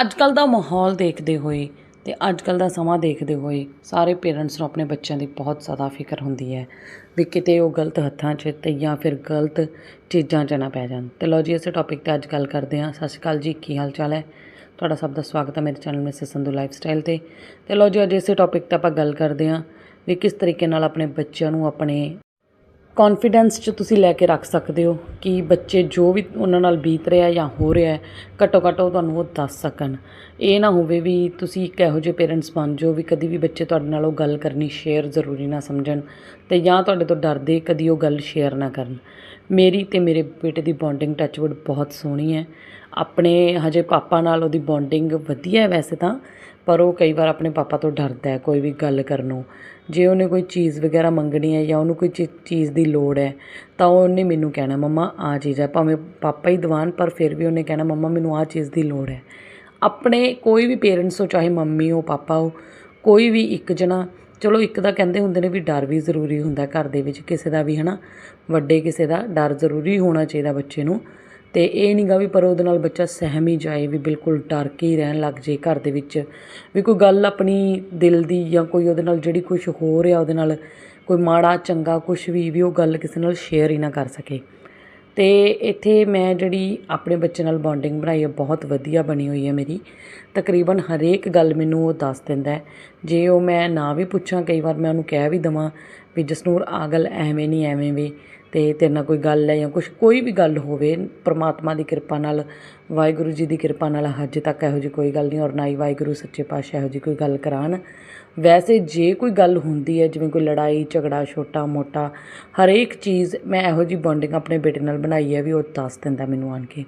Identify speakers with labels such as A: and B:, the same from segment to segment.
A: ਅੱਜ ਕੱਲ ਦਾ ਮਾਹੌਲ ਦੇਖਦੇ ਹੋਏ ਅਤੇ ਅੱਜ ਕੱਲ ਦਾ ਸਮਾਂ ਦੇਖਦੇ ਹੋਏ ਸਾਰੇ ਪੇਰੈਂਟਸ ਨੂੰ ਆਪਣੇ ਬੱਚਿਆਂ ਦੀ ਬਹੁਤ ਜ਼ਿਆਦਾ ਫਿਕਰ ਹੁੰਦੀ ਹੈ ਵੀ ਕਿਤੇ ਉਹ ਗਲਤ ਹੱਥਾਂ 'ਚ ਅਤੇ ਜਾਂ ਫਿਰ ਗਲਤ ਚੀਜ਼ਾਂ 'ਚ ਨਾ ਪੈ ਜਾਣ। ਅਤੇ ਲਓ ਜੀ, ਇਸੇ ਟੌਪਿਕ ਤੇ ਅੱਜ ਗੱਲ ਕਰਦੇ ਹਾਂ। ਸਤਿ ਸ਼੍ਰੀ ਅਕਾਲ ਜੀ, ਕੀ ਹਾਲ ਚਾਲ ਹੈ? ਤੁਹਾਡਾ ਸਭ ਦਾ ਸਵਾਗਤ ਹੈ ਮੇਰੇ channel miss Sandhu life style ਤੇ। ਤੇ ਲਓ ਜੀ, ਅੱਜ ਇਸੇ ਟੌਪਿਕ ਤੇ ਆਪਾਂ ਗੱਲ ਕਰਦੇ ਹਾਂ ਵੀ ਕਿਸ ਤਰੀਕੇ ਨਾਲ ਆਪਣੇ ਬੱਚਿਆਂ ਨੂੰ ਆਪਣੇ ਕੌਨਫੀਡੈਂਸ 'ਚ ਤੁਸੀਂ ਲੈ ਕੇ ਰੱਖ ਸਕਦੇ ਹੋ ਕਿ ਬੱਚੇ ਜੋ ਵੀ ਉਹਨਾਂ ਨਾਲ ਬੀਤ ਰਿਹਾ ਜਾਂ ਹੋ ਰਿਹਾ ਘੱਟੋ ਘੱਟ ਉਹ ਤੁਹਾਨੂੰ ਉਹ ਦੱਸ ਸਕਣ। ਇਹ ਨਾ ਹੋਵੇ ਵੀ ਤੁਸੀਂ ਇੱਕ ਇਹੋ ਜਿਹੇ ਪੇਰੈਂਟਸ ਬਣ ਜਾਓ ਵੀ ਕਦੀ ਵੀ ਬੱਚੇ ਤੁਹਾਡੇ ਨਾਲ ਉਹ ਗੱਲ ਕਰਨੀ ਸ਼ੇਅਰ ਜ਼ਰੂਰੀ ਨਾ ਸਮਝਣ ਤੇ ਜਾਂ ਤੁਹਾਡੇ ਤੋਂ ਡਰਦੇ ਕਦੀ ਉਹ ਗੱਲ ਸ਼ੇਅਰ ਨਾ ਕਰਨ। ਮੇਰੀ ਤੇ ਮੇਰੇ ਬੇਟੇ ਦੀ ਬੌਂਡਿੰਗ ਟੱਚਵੁੱਡ ਬਹੁਤ ਸੋਹਣੀ ਹੈ। ਆਪਣੇ ਹਜੇ ਪਾਪਾ ਨਾਲ ਉਹਦੀ ਬੌਂਡਿੰਗ ਵਧੀਆ ਵੈਸੇ ਤਾਂ, ਪਰ ਉਹ ਕਈ ਵਾਰ ਆਪਣੇ ਪਾਪਾ ਤੋਂ ਡਰਦਾ ਹੈ ਕੋਈ ਵੀ ਗੱਲ ਕਰਨੋਂ ਜੇ ਉਹਨੇ ਕੋਈ ਚੀਜ਼ ਵਗੈਰਾ ਮੰਗਣੀ ਹੈ ਜਾਂ ਉਹਨੂੰ ਕੋਈ ਚੀ- ਚੀਜ਼ ਦੀ ਲੋੜ ਹੈ, ਤਾਂ ਉਹਨੇ ਮੈਨੂੰ ਕਹਿਣਾ, ਮੰਮਾ ਆਹ ਚੀਜ਼ ਹੈ। ਭਾਵੇਂ ਪਾਪਾ ਹੀ ਦੀਵਾਨ, ਪਰ ਫਿਰ ਵੀ ਉਹਨੇ ਕਹਿਣਾ, ਮੰਮਾ, ਮੈਨੂੰ ਆਹ ਚੀਜ਼ ਦੀ ਲੋੜ ਹੈ। ਆਪਣੇ ਕੋਈ ਵੀ ਪੇਰੈਂਟਸ ਹੋ, ਚਾਹੇ ਮੰਮੀ ਹੋ, ਪਾਪਾ ਹੋ, ਕੋਈ ਵੀ ਇੱਕ ਜਣਾ, ਚਲੋ ਇੱਕ ਤਾਂ ਕਹਿੰਦੇ ਹੁੰਦੇ ਨੇ ਵੀ ਡਰ ਵੀ ਜ਼ਰੂਰੀ ਹੁੰਦਾ ਘਰ ਦੇ ਵਿੱਚ ਕਿਸੇ ਦਾ ਵੀ ਹੈ ਨਾ ਵੱਡੇ ਕਿਸੇ ਦਾ ਡਰ ਜ਼ਰੂਰੀ ਹੋਣਾ ਚਾਹੀਦਾ ਬੱਚੇ ਨੂੰ। ਅਤੇ ਇਹ ਨਹੀਂਗਾ ਵੀ ਪਰ ਉਹਦੇ ਨਾਲ ਬੱਚਾ ਸਹਿਮ ਹੀ ਜਾਏ ਵੀ ਬਿਲਕੁਲ ਡਰ ਕੇ ਹੀ ਰਹਿਣ ਲੱਗ ਜੇ ਘਰ ਦੇ ਵਿੱਚ। ਵੀ ਕੋਈ ਗੱਲ ਆਪਣੀ ਦਿਲ ਦੀ ਜਾਂ ਕੋਈ ਉਹਦੇ ਨਾਲ ਜਿਹੜੀ ਕੁਝ ਹੋ ਰਿਹਾ ਉਹਦੇ ਨਾਲ ਕੋਈ ਮਾੜਾ, ਚੰਗਾ ਕੁਝ ਵੀ ਵੀ ਉਹ ਗੱਲ ਕਿਸੇ ਨਾਲ ਸ਼ੇਅਰ ਹੀ ਨਾ ਕਰ ਸਕੇ। ਅਤੇ ਇੱਥੇ ਮੈਂ ਜਿਹੜੀ ਆਪਣੇ ਬੱਚੇ ਨਾਲ ਬੌਂਡਿੰਗ ਬਣਾਈ ਹੈ ਬਹੁਤ ਵਧੀਆ ਬਣੀ ਹੋਈ ਹੈ ਮੇਰੀ। ਤਕਰੀਬਨ ਹਰੇਕ ਗੱਲ ਮੈਨੂੰ ਉਹ ਦੱਸ ਦਿੰਦਾ ਜੇ ਉਹ ਮੈਂ ਨਾ ਵੀ ਪੁੱਛਾਂ, ਕਈ ਵਾਰ ਮੈਂ ਉਹਨੂੰ ਕਹਿ ਵੀ ਦਵਾਂ ਵੀ ਜਸਨੂਰ ਆ ਗੱਲ ਐਵੇਂ ਨਹੀਂ ਐਵੇਂ ਵੀ। ਅਤੇ ਤੇਰੇ ਨਾਲ ਕੋਈ ਗੱਲ ਹੈ ਜਾਂ ਕੁਛ, ਕੋਈ ਵੀ ਗੱਲ ਹੋਵੇ, ਪਰਮਾਤਮਾ ਦੀ ਕਿਰਪਾ ਨਾਲ, ਵਾਹਿਗੁਰੂ ਜੀ ਦੀ ਕਿਰਪਾ ਨਾਲ ਹਜੇ ਤੱਕ ਇਹੋ ਜਿਹੀ ਕੋਈ ਗੱਲ ਨਹੀਂ ਔਰ ਨਾ ਹੀ ਵਾਹਿਗੁਰੂ ਸੱਚੇ ਪਾਤਸ਼ਾਹ ਇਹੋ ਜਿਹੀ ਕੋਈ ਗੱਲ ਕਰਾਣ। ਵੈਸੇ ਜੇ ਕੋਈ ਗੱਲ ਹੁੰਦੀ ਹੈ, ਜਿਵੇਂ ਕੋਈ ਲੜਾਈ, ਝਗੜਾ ਛੋਟਾ, ਮੋਟਾ, ਹਰੇਕ ਚੀਜ਼ ਮੈਂ ਇਹੋ ਜਿਹੀ ਬੌਂਡਿੰਗ ਆਪਣੇ ਬੇਟੇ ਨਾਲ ਬਣਾਈ ਹੈ ਵੀ ਉਹ ਦੱਸ ਦਿੰਦਾ ਮੈਨੂੰ ਆਣ ਕੇ।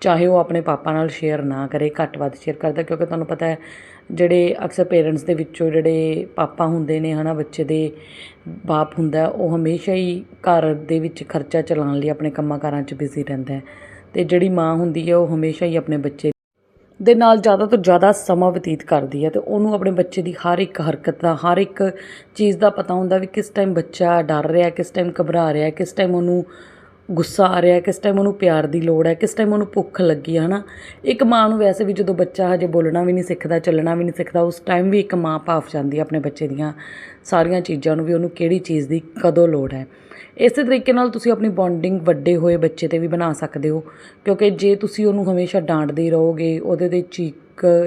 A: ਚਾਹੇ ਉਹ ਆਪਣੇ ਪਾਪਾ ਨਾਲ ਸ਼ੇਅਰ ਨਾ ਕਰੇ, ਘੱਟ ਵੱਧ ਸ਼ੇਅਰ ਕਰਦਾ, ਕਿਉਂਕਿ ਤੁਹਾਨੂੰ ਪਤਾ ਹੈ, ਜਿਹੜੇ ਅਕਸਰ ਪੇਰੈਂਟਸ ਦੇ ਵਿੱਚੋਂ ਜਿਹੜੇ ਪਾਪਾ ਹੁੰਦੇ ਨੇ, ਹਨਾ, ਬੱਚੇ ਦੇ ਬਾਪ ਹੁੰਦਾ ਉਹ ਹਮੇਸ਼ਾ ਹੀ ਘਰ ਦੇ ਵਿੱਚ ਖਰਚਾ ਚਲਾਉਣ ਲਈ ਆਪਣੇ ਕੰਮਾਂ ਕਾਰਾਂ 'ਚ ਬਿਜ਼ੀ ਰਹਿੰਦਾ ਹੈ ਤੇ ਜਿਹੜੀ ਮਾਂ ਹੁੰਦੀ ਹੈ, ਉਹ ਹਮੇਸ਼ਾ ਹੀ ਆਪਣੇ ਬੱਚੇ ਦੇ ਨਾਲ ਜ਼ਿਆਦਾ ਤੋਂ ਜ਼ਿਆਦਾ ਸਮਾਂ ਬਤੀਤ ਕਰਦੀ ਹੈ ਤੇ ਉਹਨੂੰ ਆਪਣੇ ਬੱਚੇ ਦੀ ਹਰ ਇੱਕ ਹਰਕਤ ਦਾ, ਹਰ ਇੱਕ ਚੀਜ਼ ਦਾ ਪਤਾ ਹੁੰਦਾ ਵੀ ਕਿਸ ਟਾਈਮ ਬੱਚਾ ਡਰ ਰਿਹਾ, ਕਿਸ ਟਾਈਮ ਘਬਰਾ ਰਿਹਾ, ਕਿਸ ਟਾਈਮ ਉਹਨੂੰ ਗੁੱਸਾ ਆ ਰਿਹਾ, ਕਿਸ ਟਾਈਮ ਉਹਨੂੰ ਪਿਆਰ ਦੀ ਲੋੜ ਹੈ, ਕਿਸ ਟਾਈਮ ਉਹਨੂੰ ਭੁੱਖ ਲੱਗੀ ਹੈ ਨਾ ਇੱਕ ਮਾਂ ਨੂੰ ਵੈਸੇ ਵੀ ਜਦੋਂ ਬੱਚਾ ਹਜੇ ਬੋਲਣਾ ਵੀ ਨਹੀਂ ਸਿੱਖਦਾ, ਚੱਲਣਾ ਵੀ ਨਹੀਂ ਸਿੱਖਦਾ, ਉਸ ਟਾਈਮ ਵੀ ਇੱਕ ਮਾਂ ਭਾਫ ਜਾਂਦੀ ਹੈ ਆਪਣੇ ਬੱਚੇ ਦੀਆਂ ਸਾਰੀਆਂ ਚੀਜ਼ਾਂ ਨੂੰ ਵੀ, ਉਹਨੂੰ ਕਿਹੜੀ ਚੀਜ਼ ਦੀ ਕਦੋਂ ਲੋੜ ਹੈ। ਇਸੇ ਤਰੀਕੇ ਨਾਲ ਤੁਸੀਂ ਆਪਣੀ ਬੌਂਡਿੰਗ ਵੱਡੇ ਹੋਏ ਬੱਚੇ ਤੇ ਵੀ ਬਣਾ ਸਕਦੇ ਹੋ, ਕਿਉਂਕਿ ਜੇ ਤੁਸੀਂ ਉਹਨੂੰ ਹਮੇਸ਼ਾ ਡਾਂਟਦੇ ਰਹੋਗੇ, ਉਹਦੇ ਤੇ ਚੀਕ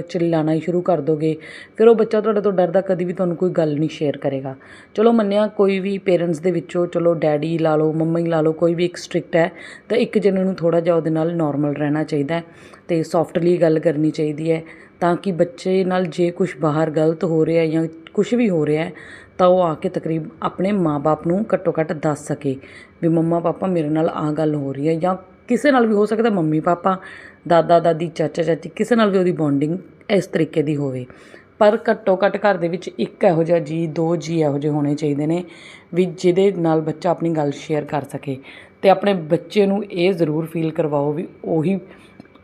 A: ਚਿল্লাਣਾ ਹੀ ਸ਼ੁਰੂ ਕਰ ਦੋਗੇ, ਫਿਰ ਉਹ ਬੱਚਾ ਤੁਹਾਡੇ ਤੋਂ ਡਰਦਾ ਕਦੀ ਵੀ ਤੁਹਾਨੂੰ ਕੋਈ ਗੱਲ ਨਹੀਂ ਸ਼ੇਅਰ ਕਰੇਗਾ। ਚਲੋ ਮੰਨਿਆ ਕੋਈ ਵੀ ਪੇਰੈਂਟਸ ਦੇ ਵਿੱਚੋਂ, ਚਲੋ ਡੈਡੀ ਲਾ ਲਓ, ਮੰਮੀ ਲਾ ਲਓ, ਕੋਈ ਵੀ ਇੱਕ ਸਟ੍ਰਿਕਟ ਹੈ, ਤਾਂ ਇੱਕ ਜਣੇ ਨੂੰ ਥੋੜਾ ਜਿਹਾ ਉਹਦੇ ਨਾਲ ਨਾਰਮਲ ਰਹਿਣਾ ਚਾਹੀਦਾ ਹੈ ਤੇ ਸੌਫਟਲੀ ਗੱਲ ਕਰਨੀ ਚਾਹੀਦੀ ਹੈ, ਤਾਂ ਕਿ ਬੱਚੇ ਨਾਲ ਜੇ ਕੁਝ ਬਾਹਰ ਗਲਤ ਹੋ ਰਿਹਾ ਜਾਂ ਕੁਝ ਵੀ ਹੋ ਰਿਹਾ ਤਾਂ ਉਹ ਆ ਕੇ ਤਕਰੀਬ ਆਪਣੇ ਮਾਪੇ ਨੂੰ ਘੱਟੋ ਘੱਟ ਦੱਸ ਸਕੇ ਵੀ ਮੰਮਾ ਪਾਪਾ ਮੇਰੇ ਨਾਲ ਆ ਗੱਲ ਹੋ ਰਹੀ ਹੈ ਜਾਂ ਕਿਸੇ ਨਾਲ ਵੀ ਹੋ ਸਕਦਾ ਮੰਮੀ ਪਾਪਾ, ਦਾਦਾ, ਦਾਦੀ, ਚਾਚਾ, ਚਾਚੀ, ਕਿਸੇ ਨਾਲ ਵੀ ਉਹਦੀ ਬੌਂਡਿੰਗ ਇਸ ਤਰੀਕੇ ਦੀ ਹੋਵੇ। ਪਰ ਘੱਟੋ ਘੱਟ ਘਰ ਦੇ ਵਿੱਚ ਇੱਕ ਇਹੋ ਜਿਹਾ ਜੀ, ਦੋ ਜੀ ਇਹੋ ਜਿਹੇ ਹੋਣੇ ਚਾਹੀਦੇ ਨੇ ਵੀ ਜਿਹਦੇ ਨਾਲ ਬੱਚਾ ਆਪਣੀ ਗੱਲ ਸ਼ੇਅਰ ਕਰ ਸਕੇ ਤੇ ਆਪਣੇ ਬੱਚੇ ਨੂੰ ਇਹ ਜ਼ਰੂਰ ਫੀਲ ਕਰਵਾਓ ਵੀ ਉਹੀ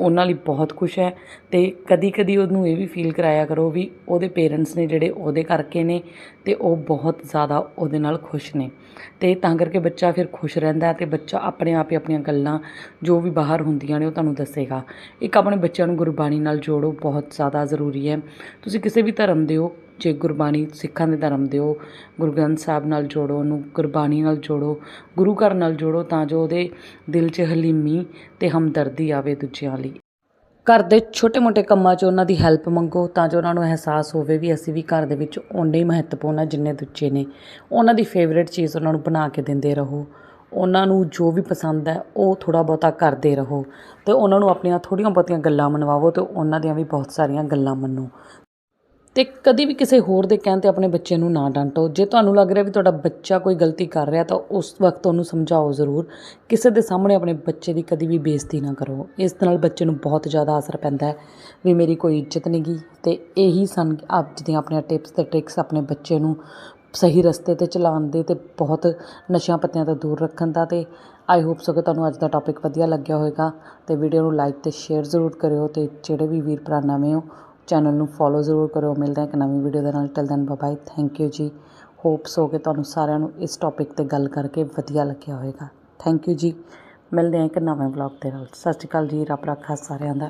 A: ਉਹਨਾਂ ਲਈ ਬਹੁਤ ਖੁਸ਼ ਹੈ ਅਤੇ ਕਦੀ ਕਦੀ ਉਹਨੂੰ ਇਹ ਵੀ ਫੀਲ ਕਰਾਇਆ ਕਰੋ ਵੀ ਉਹਦੇ ਪੇਰੈਂਟਸ ਨੇ ਜਿਹੜੇ ਉਹਦੇ ਕਰਕੇ ਨੇ ਅਤੇ ਉਹ ਬਹੁਤ ਜ਼ਿਆਦਾ ਉਹਦੇ ਨਾਲ ਖੁਸ਼ ਨੇ। ਅਤੇ ਤਾਂ ਕਰਕੇ ਬੱਚਾ ਫਿਰ ਖੁਸ਼ ਰਹਿੰਦਾ ਅਤੇ ਬੱਚਾ ਆਪਣੇ ਆਪ ਹੀ ਆਪਣੀਆਂ ਗੱਲਾਂ ਜੋ ਵੀ ਬਾਹਰ ਹੁੰਦੀਆਂ ਨੇ ਉਹ ਤੁਹਾਨੂੰ ਦੱਸੇਗਾ। ਇੱਕ ਆਪਣੇ ਬੱਚਿਆਂ ਨੂੰ ਗੁਰਬਾਣੀ ਨਾਲ ਜੋੜੋ ਬਹੁਤ ਜ਼ਿਆਦਾ ਜ਼ਰੂਰੀ ਹੈ। ਤੁਸੀਂ ਕਿਸੇ ਵੀ ਧਰਮ ਦੇ ਹੋ ਜੇ ਗੁਰਬਾਣੀ ਸਿੱਖਾਂ ਦੇ ਧਰਮ ਦਿਓ, ਗੁਰੂ ਗ੍ਰੰਥ ਸਾਹਿਬ ਨਾਲ ਜੋੜੋ, ਉਹਨੂੰ ਗੁਰਬਾਣੀ ਨਾਲ ਜੋੜੋ, ਗੁਰੂ ਘਰ ਨਾਲ ਜੋੜੋ ਤਾਂ ਜੋ ਉਹਦੇ ਦਿਲ 'ਚ ਹਲੀਮੀ ਤੇ ਹਮਦਰਦੀ ਆਵੇ ਦੂਜਿਆਂ ਲਈ। ਘਰ ਦੇ ਛੋਟੇ-ਮੋਟੇ ਕੰਮਾਂ 'ਚ ਉਹਨਾਂ ਦੀ ਹੈਲਪ ਮੰਗੋ ਤਾਂ ਜੋ ਉਹਨਾਂ ਨੂੰ ਅਹਿਸਾਸ ਹੋਵੇ ਵੀ ਅਸੀਂ ਵੀ ਘਰ ਦੇ ਵਿੱਚ ਓਨੇ ਹੀ ਮਹੱਤਵਪੂਰਨ ਆ ਜਿੰਨੇ ਦੂਜੇ ਨੇ। ਉਹਨਾਂ ਦੀ ਫੇਵਰੇਟ ਚੀਜ਼ ਉਹਨਾਂ ਨੂੰ ਬਣਾ ਕੇ ਦਿੰਦੇ ਰਹੋ। ਉਹਨਾਂ ਨੂੰ ਜੋ ਵੀ ਪਸੰਦ ਹੈ, ਉਹ ਥੋੜਾ ਬਹੁਤਾ ਕਰਦੇ ਰਹੋ ਤੇ ਉਹਨਾਂ ਨੂੰ ਆਪਣੀਆਂ ਥੋੜੀਆਂ ਬਹੁਤੀਆਂ ਗੱਲਾਂ ਮਨਵਾਵੋ ਤੇ ਉਹਨਾਂ ਦੀਆਂ ਵੀ ਬਹੁਤ ਸਾਰੀਆਂ ਗੱਲਾਂ ਮੰਨੋ। ਤੇ ਕਦੀ ਵੀ ਕਿਸੇ ਹੋਰ ਦੇ ਕਹਿਣ ਤੇ ਆਪਣੇ ਬੱਚੇ ਨੂੰ ਨਾ ਡਾਂਟੋ। ਜੇ ਤੁਹਾਨੂੰ ਲੱਗ ਰਿਹਾ ਵੀ ਤੁਹਾਡਾ ਬੱਚਾ ਕੋਈ ਗਲਤੀ ਕਰ ਰਿਹਾ, ਤਾਂ ਉਸ ਵਕਤ ਉਹਨੂੰ ਸਮਝਾਓ ਜ਼ਰੂਰ। ਕਿਸੇ ਦੇ ਸਾਹਮਣੇ ਆਪਣੇ ਬੱਚੇ ਦੀ ਕਦੀ ਵੀ ਬੇਇੱਜ਼ਤੀ ਨਾ ਕਰੋ। ਇਸ ਨਾਲ ਬੱਚੇ ਨੂੰ ਬਹੁਤ ਜ਼ਿਆਦਾ ਅਸਰ ਪੈਂਦਾ ਹੈ ਵੀ ਮੇਰੀ ਕੋਈ ਇੱਜ਼ਤ ਨਹੀਂ ਗੀ। ਤੇ ਇਹੀ ਸਨ ਅੱਜ ਦੀਆਂ ਆਪਣੀਆਂ ਟਿਪਸ ਤੇ ਟ੍ਰਿਕਸ ਆਪਣੇ ਬੱਚੇ ਨੂੰ ਸਹੀ ਰਸਤੇ ਤੇ ਚਲਾਉਣ ਦੇ ਤੇ ਬਹੁਤ ਨਸ਼ਿਆਂ ਪੱਤਿਆਂ ਤੋਂ ਦੂਰ ਰੱਖਣ ਦਾ ਤੇ ਆਈ ਹੋਪ ਸੋ ਕਿ ਤੁਹਾਨੂੰ ਅੱਜ ਦਾ ਟੌਪਿਕ ਵਧੀਆ ਲੱਗਿਆ ਹੋਵੇਗਾ। ਤੇ ਵੀਡੀਓ ਨੂੰ ਲਾਈਕ ਤੇ ਸ਼ੇਅਰ ਜ਼ਰੂਰ ਕਰਿਓ ਤੇ ਜਿਹੜੇ ਵੀ ਵੀਰ ਭਰਾ ਨਵੇਂ ਹੋ ਚੈਨਲ ਨੂੰ ਫੋਲੋ ਜ਼ਰੂਰ ਕਰੋ ਮਿਲਦੇ ਹਾਂ ਇੱਕ ਨਵੀਂ ਵੀਡੀਓ ਦੇ ਨਾਲ। Till then bye thank you ji. Hopes ਹੋ ਕਿ ਤੁਹਾਨੂੰ ਸਾਰਿਆਂ ਨੂੰ ਇਸ ਟੌਪਿਕ ਤੇ ਗੱਲ ਕਰਕੇ ਵਧੀਆ ਲੱਗਿਆ ਹੋਵੇਗਾ। ਥੈਂਕ ਯੂ ਜੀ। ਮਿਲਦੇ ਹਾਂ ਇੱਕ ਨਵੇਂ ਵਲੌਗ ਦੇ ਨਾਲ। ਸਤਿ ਸ਼੍ਰੀ ਅਕਾਲ ਜੀ। ਰੱਬ ਰੱਖਾ ਸਾਰਿਆਂ ਦਾ।